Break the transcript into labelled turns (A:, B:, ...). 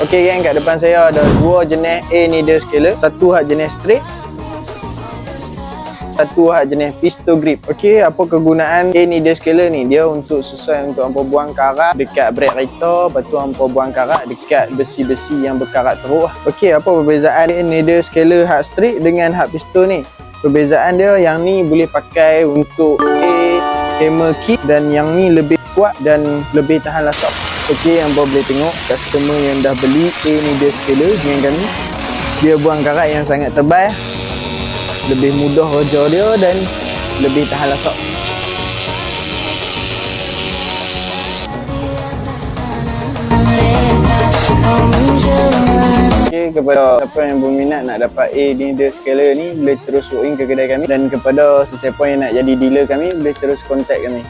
A: Okey gang, kat depan saya ada dua jenis A needle scaler. Satu hak jenis straight. Satu hak jenis pistol grip. Okey, apa kegunaan A needle scaler ni? Dia untuk sesuai untuk hampa buang karat dekat brake rater, lepas tu hampa buang karat dekat besi-besi yang berkarat teruk. Okey, apa perbezaan A needle scaler hak straight dengan hak pistol ni? Perbezaan dia yang ni boleh pakai untuk A hammer kit dan yang ni lebih kuat dan lebih tahan lasak. Okey, yang boleh tengok customer yang dah beli A needle scaler dengan kami. Dia buang karat yang sangat tebal lebih mudah kerja dia dan lebih tahan lasak. Kepada siapa yang berminat nak dapat A needle scaler ni boleh terus walk in ke kedai kami dan kepada sesiapa yang nak jadi dealer kami boleh terus contact kami.